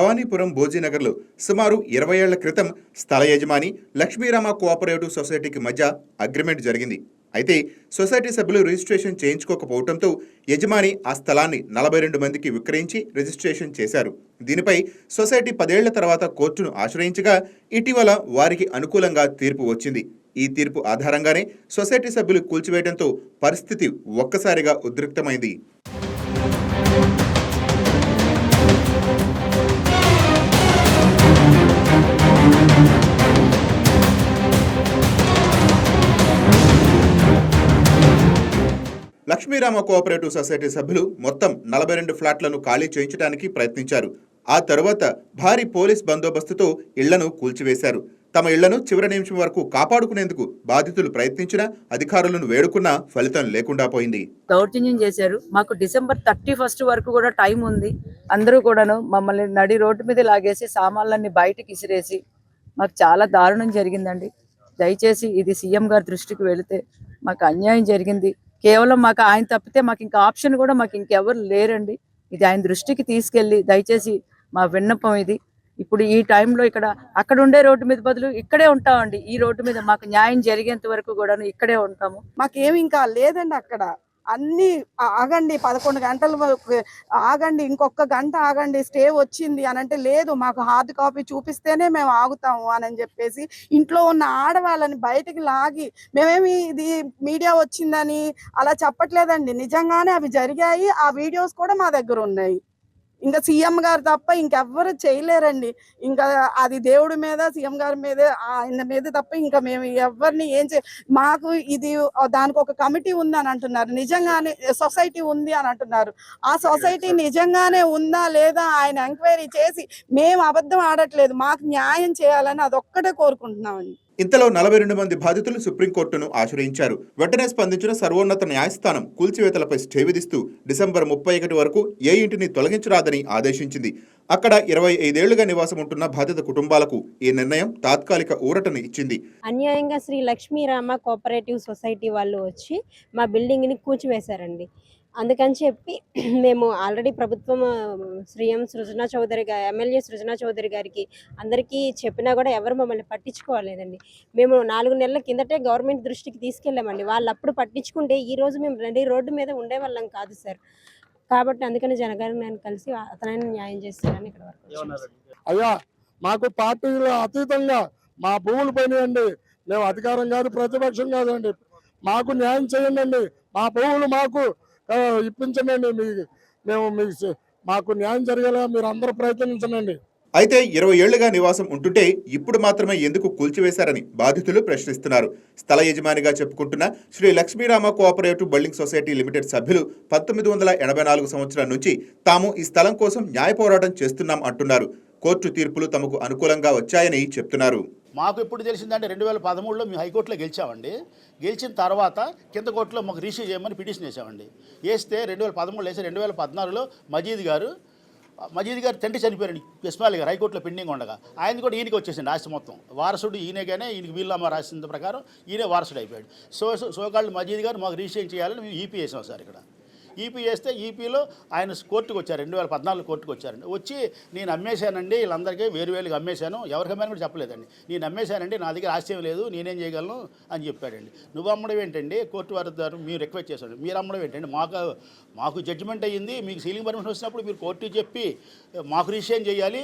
భవానీపురం భోజీనగర్లో సుమారు ఇరవై ఏళ్ళ క్రితం స్థల యజమాని లక్ష్మీరామ కోఆపరేటివ్ సొసైటీకి మధ్య అగ్రిమెంట్ జరిగింది. అయితే సొసైటీ సభ్యులు రిజిస్ట్రేషన్ చేయించుకోకపోవడంతో యజమాని ఆ స్థలాన్ని నలభై రెండు మందికి విక్రయించి రిజిస్ట్రేషన్ చేశారు. దీనిపై సొసైటీ పదేళ్ళ తర్వాత కోర్టును ఆశ్రయించగా ఇటీవల వారికి అనుకూలంగా తీర్పు వచ్చింది. ఈ తీర్పు ఆధారంగానే సొసైటీ సభ్యులు కూల్చివేయడంతో పరిస్థితి ఒక్కసారిగా ఉద్రిక్తమైంది. లక్ష్మీరామ కోఆపరేటివ్ సొసైటీ సభ్యులు మొత్తం నలభై రెండు ఫ్లాట్లను ఖాళీ చేయించడానికి ప్రయత్నించారు. ఆ తరువాత భారీ పోలీస్ బందోబస్తుతో ఇళ్ళను కూల్చివేశారు. తమ ఇళ్ళను చివరి నిమిషం వరకు కాపాడుకునేందుకు బాధితులు ప్రయత్నించినా అధికారులను వేడుకున్నా ఫలితం లేకుండా పోయింది. దౌర్జన్యం చేశారు. మాకు డిసెంబర్ థర్టీ ఫస్ట్ వరకు కూడా టైం ఉంది. అందరూ కూడాను మమ్మల్ని నడి రోడ్డు మీద లాగేసి సామాన్లన్నీ బయటకి ఇసిరేసి మాకు చాలా దారుణం జరిగిందండి. దయచేసి ఇది సీఎం గారి దృష్టికి వెళితే మాకు అన్యాయం జరిగింది. కేవలం మాకు ఆయన తప్పితే మాకు ఇంకా ఆప్షన్ కూడా మాకు ఇంకెవరు లేరండి. ఇది ఆయన దృష్టికి తీసుకెళ్ళి దయచేసి మా విన్నపం ఇది. ఇప్పుడు ఈ టైంలో ఇక్కడ అక్కడ ఉండే రోడ్డు మీద బదులు ఇక్కడే ఉంటామండి. ఈ రోడ్డు మీద మాకు న్యాయం జరిగేంత వరకు కూడాను ఇక్కడే ఉంటాము. మాకేమి ఇంకా లేదండి అక్కడ. అన్ని ఆగండి పదకొండు గంటల వరకు ఆగండి ఇంకొక గంట ఆగండి స్టే వచ్చింది అని అంటే లేదు మాకు హార్డ్ కాపీ చూపిస్తేనే మేము ఆగుతాము అని చెప్పేసి ఇంట్లో ఉన్న ఆడవాళ్ళని బయటికి లాగి మేమేమి ఇది మీడియా వచ్చిందని అలా చెప్పట్లేదండి. నిజంగానే అవి జరిగాయి ఆ వీడియోస్ కూడా మా దగ్గర ఉన్నాయి. ఇంకా సీఎం గారు తప్ప ఇంకెవ్వరు చేయలేరండి. ఇంకా అది దేవుడి మీద సీఎం గారి మీద ఆయన మీద తప్ప ఇంకా మేము ఎవరిని ఏం చే మాకు ఇది దానికి ఒక కమిటీ ఉంది అని అంటున్నారు. నిజంగానే సొసైటీ ఉంది అని అంటున్నారు. ఆ సొసైటీ నిజంగానే ఉందా లేదా ఆయన ఎంక్వైరీ చేసి మేము అబద్ధం ఆడట్లేదు. మాకు న్యాయం చేయాలని అదొక్కటే కోరుకుంటున్నామండి. ఇంతలో నలభై రెండు మంది బాధితులు సుప్రీంకోర్టును ఆశ్రయించారు. వెంటనే స్పందించిన సర్వోన్నత న్యాయస్థానం కూల్చివేతలపై స్టే విధిస్తూ డిసెంబర్ ముప్పై ఒకటి వరకు ఏ ఇంటిని తొలగించరాదని ఆదేశించింది. అక్కడ ఇరవై ఐదేళ్ళుగా నివాసం ఉంటున్న బాధిత కుటుంబాలకు ఈ నిర్ణయం తాత్కాలిక ఊరటను ఇచ్చింది. అన్యాయంగా శ్రీ లక్ష్మీరామ కోఆపరేటివ్ సొసైటీ వాళ్ళు వచ్చి మా బిల్డింగ్ని కూల్చివేశారండి. అందుకని చెప్పి మేము ఆల్రెడీ ప్రభుత్వం శ్రీఎం శ్రీ ఎం సృజనా చౌదరి గారి ఎమ్మెల్యే సృజనా చౌదరి గారికి అందరికీ చెప్పినా కూడా ఎవరు మమ్మల్ని పట్టించుకోలేదండి మేము నాలుగు నెలల కిందటే గవర్నమెంట్ దృష్టికి తీసుకెళ్ళామండి. వాళ్ళు అప్పుడు పట్టించుకుంటే ఈ రోజు మేము రెండు రోడ్డు మీద ఉండేవాళ్ళం కాదు సార్. కాబట్టి అందుకని జనగారు నేను కలిసి అతనైనా న్యాయం చేస్తారని ఇక్కడ వరకు అయ్యా మాకు పార్టీలో అతీతంగా మా భూములు పోయినాయండి. మేము అధికారం కాదు ప్రతిపక్షం కాదండి. మాకు న్యాయం చేయండి మా భూములు మాకు ఇప్పించండి మీ మేము మీకు మాకు న్యాయం జరిగేలా మీరు అందరూ ప్రయత్నించండి. అయితే ఇరవై ఏళ్ళుగా నివాసం ఉంటుంటే ఇప్పుడు మాత్రమే ఎందుకు కూల్చివేశారని బాధితులు ప్రశ్నిస్తున్నారు. స్థల యజమానిగా చెప్పుకుంటున్న Shri Lakshmirama cooperative building society limited సభ్యులు పంతొమ్మిది వందల ఎనభై నాలుగు సంవత్సరం నుంచి తాము ఈ స్థలం కోసం న్యాయ పోరాటం చేస్తున్నాం అంటున్నారు. కోర్టు తీర్పులు తమకు అనుకూలంగా వచ్చాయని చెప్తున్నారు. మాకు ఎప్పుడు తెలిసిందంటే రెండు వేల పదమూడులో మేము హైకోర్టులో గెలిచామండి. గెలిచిన తర్వాత కింద కోర్టులో మాకు రిసీవ్ చేయమని పిటిషన్ వేసామండి వేస్తే రెండు వేల పదమూడులో వేసి రెండు వేల పద్నాలుగులో మజీద్ గారు మజీద్ గారు తండ్రి చనిపోయారండి ఇస్మాయిల్ గారు హైకోర్టులో పెండింగ్ ఉండగా. ఆయన కూడా ఈయనకి వచ్చేసింది ఆస్తి మొత్తం. వారసుడు ఈయనగానే ఈయనకి వీళ్ళమ్మ రాసిన ప్రకారం ఈయనే వారసుడు అయిపోయాడు. సో సోకాళ్ళు మజీద్ గారు మాకు రిజిస్ట్రేషన్ చేయాలని మేము ఈపీ వేసాం సార్ ఇక్కడ. ఈపీ వేస్తే ఈపీలో ఆయన కోర్టుకు వచ్చారు. రెండు వేల పద్నాలుగు కోర్టుకు వచ్చారండి వచ్చి నేను అమ్మేశానండి వీళ్ళందరికీ వేరు వేలుగా అమ్మేశాను ఎవరికైనా కూడా చెప్పలేదండి. నేను అమ్మేశానండి నా దగ్గర ఆశ్చర్యం లేదు నేనేం చేయగలను అని చెప్పాడండి. నువ్వు అమ్మడం ఏంటండి? కోర్టు వారి ద్వారా మీరు రిక్వెస్ట్ చేశాడు మీరు అమ్మడం ఏంటండి? మాకు మాకు జడ్జిమెంట్ అయ్యింది మీకు సీలింగ్ పర్మిషన్ వచ్చినప్పుడు మీరు కోర్టు చెప్పి మాకు రిజిస్ట్రేషన్ చేయాలి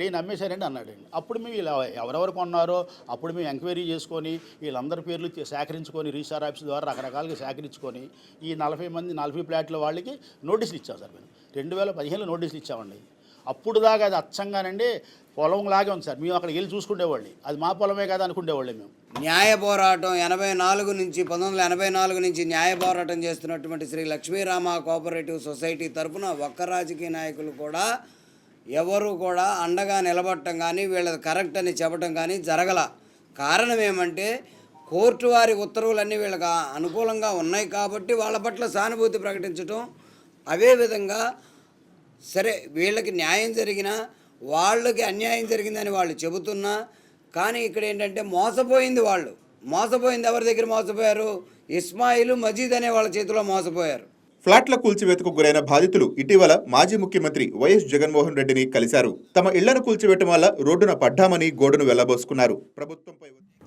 నేను అమ్మేశానండి అన్నాడండి. అప్పుడు మేము ఇలా ఎవరెవరు కొన్నారో అప్పుడు మేము ఎంక్వైరీ చేసుకొని వీళ్ళందరి పేర్లు సేకరించుకొని రిజిస్టార్ ఆఫీస్ ద్వారా రకరకాలుగా సేకరించుకొని ఈ నలభై మంది నలభై ఫ్లాట్ల వాళ్ళకి నోటీసులు ఇచ్చాం సార్ మేము రెండు వేల పదిహేనులో నోటీసులు ఇచ్చామండి. అప్పుడు దాకా అది అచ్చంగానండి పొలం లాగే ఉంది సార్. మేము అక్కడికి వెళ్ళి చూసుకునేవాళ్ళు అది మా పొలమే కదా అనుకునేవాళ్ళం మేము. న్యాయ పోరాటం ఎనభై నాలుగు నుంచి పంతొమ్మిది వందల ఎనభై నాలుగు నుంచి న్యాయ పోరాటం చేస్తున్నటువంటి శ్రీ లక్ష్మీరామ కోఆపరేటివ్ సొసైటీ తరఫున ఒక్క రాజకీయ నాయకులు కూడా ఎవరు కూడా అండగా నిలబడటం కానీ వీళ్ళది కరెక్ట్ అని చెప్పడం కానీ జరగల కారణం ఏమంటే కోర్టు వారి ఉత్తర్వులన్నీ వీళ్ళకి అనుకూలంగా ఉన్నాయి కాబట్టి వాళ్ళ పట్ల సానుభూతి ప్రకటించడం అవే విధంగా సరే వీళ్ళకి న్యాయం జరిగినా వాళ్ళకి అన్యాయం జరిగిందని వాళ్ళు చెబుతున్నా కానీ ఇక్కడ ఏంటంటే మోసపోయింది వాళ్ళు. మోసపోయింది ఎవరి దగ్గర మోసపోయారు? ఇస్మాయిల్ మజీద్ అనే వాళ్ళ చేతిలో మోసపోయారు. ఫ్లాట్ల కూల్చివేతకు గురైన బాధితులు ఇటీవల మాజీ ముఖ్యమంత్రి వైఎస్ జగన్మోహన్ రెడ్డిని కలిశారు. తమ ఇళ్ళను కూల్చివేయటం వల్ల రోడ్డున పడ్డామని గోడును వెళ్ళబోసుకున్నారు. ప్రభుత్వంపై